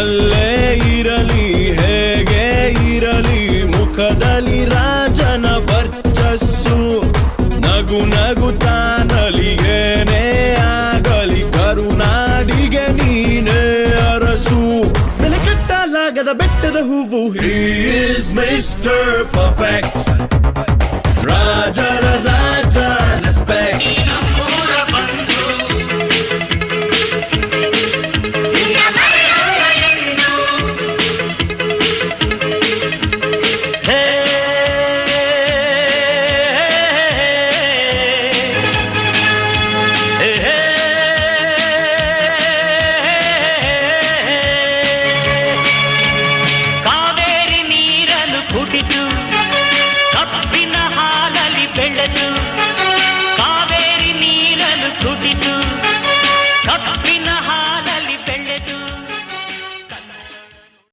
ಎಲ್ಲೇ ಇರಲಿ ಹೇಗೆ ಇರಲಿ ಮುಖದಲ್ಲಿ ರಾಜನ ವರ್ಚಸ್ಸು. ನಗು ನಗುತ್ತಾನಲಿ ಏನೇ ಆಗಲಿ ಕರುನಾಡಿಗೆ ನೀನೇ ಅರಸು. ಬೆಲೆ ಕಟ್ಟಲಾಗದ ಬೆಟ್ಟದ ಹೂವು ಈಸ್ ಮಿಸ್ಟರ್ ಪರ್ಫೆಕ್ಟ್ துடித்து